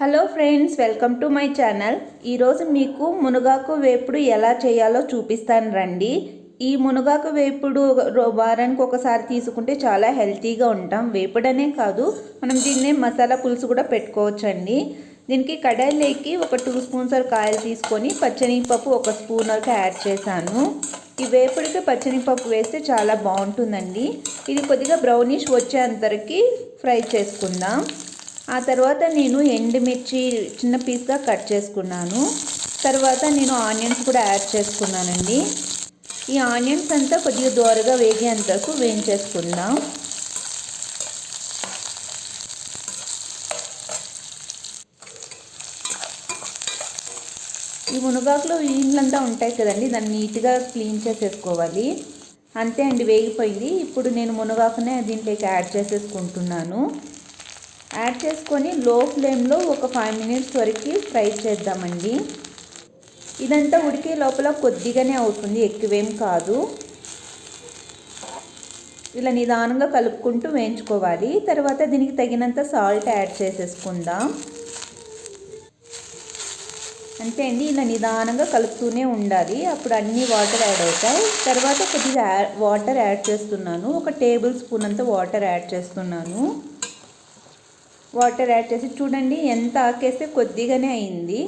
Hello friends welcome to my channel. ఈరోజు మీకు మునగాకు వేపుడు ఎలా చేయాలో చూపిస్తాను రండి. ఈ మునగాకు వేపుడు వారానికి ఒకసారి తీసుకుంటే చాలా హెల్తీగా ఉంటాం. వేపుడనే కాదు మనం దీన్నే మసాలా పులుసు కూడా పెట్టుకోవచ్చండి. దీనికి కడాయిలోకి ఒక టూ స్పూన్స్ కాయలు తీసుకొని పచ్చనిపప్పు ఒక స్పూన్ వరకు యాడ్ చేశాను. ఈ వేపుడికి పచ్చనిపప్పు వేస్తే చాలా బాగుంటుందండి. ఇది కొద్దిగా బ్రౌనిష్ వచ్చేంతరికి ఫ్రై చేసుకుందాం. ఆ తర్వాత నేను ఎండుమిర్చి చిన్న పీస్గా కట్ చేసుకున్నాను. తర్వాత నేను ఆనియన్స్ కూడా యాడ్ చేసుకున్నానండి. ఈ ఆనియన్స్ అంతా కొద్దిగా దోరగా వేగేంతకు వేయించేసుకుందాం. ఈ మునగాకులో వీళ్ళంతా ఉంటాయి కదండి దాన్ని నీట్గా క్లీన్ చేసేసుకోవాలి. అంతే అండి వేగిపోయింది. ఇప్పుడు నేను మునగాకునే దీంట్లోకి యాడ్ చేసేసుకుంటున్నాను. యాడ్ చేసుకొని లో ఫ్లేమ్లో ఒక ఫైవ్ మినిట్స్ వరకు ఫ్రై చేద్దామండి. ఇదంతా ఉడికే లోపల కొద్దిగానే అవుతుంది ఎక్కువేం కాదు. ఇలా నిదానంగా కలుపుకుంటూ వేయించుకోవాలి. తర్వాత దీనికి తగినంత సాల్ట్ యాడ్ చేసేసుకుందాం. అంతే అండి ఇలా నిదానంగా కలుపుతూనే ఉండాలి. అప్పుడు అన్ని వాటర్ యాడ్ అవుతాయి. తర్వాత కొద్దిగా వాటర్ యాడ్ చేస్తున్నాను. ఒక టేబుల్ స్పూన్ అంత వాటర్ యాడ్ చేస్తున్నాను. వాటర్ యాడ్ చేసి చూడండి ఎంత ఆకేస్తే కొద్దిగానే అయింది.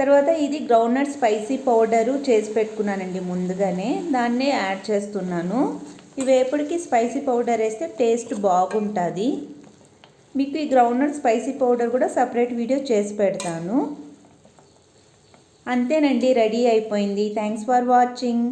తర్వాత ఇది గ్రౌండ్నట్ స్పైసీ పౌడరు చేసి పెట్టుకున్నానండి ముందుగానే. దాన్నే యాడ్ చేస్తున్నాను. ఈ వేపుడికి స్పైసీ పౌడర్ వేస్తే టేస్ట్ బాగుంటుంది. మీకు ఈ గ్రౌండ్నట్ స్పైసీ పౌడర్ కూడా సపరేట్ వీడియో చేసి పెడతాను. అంతేనండి రెడీ అయిపోయింది. Thanks for watching.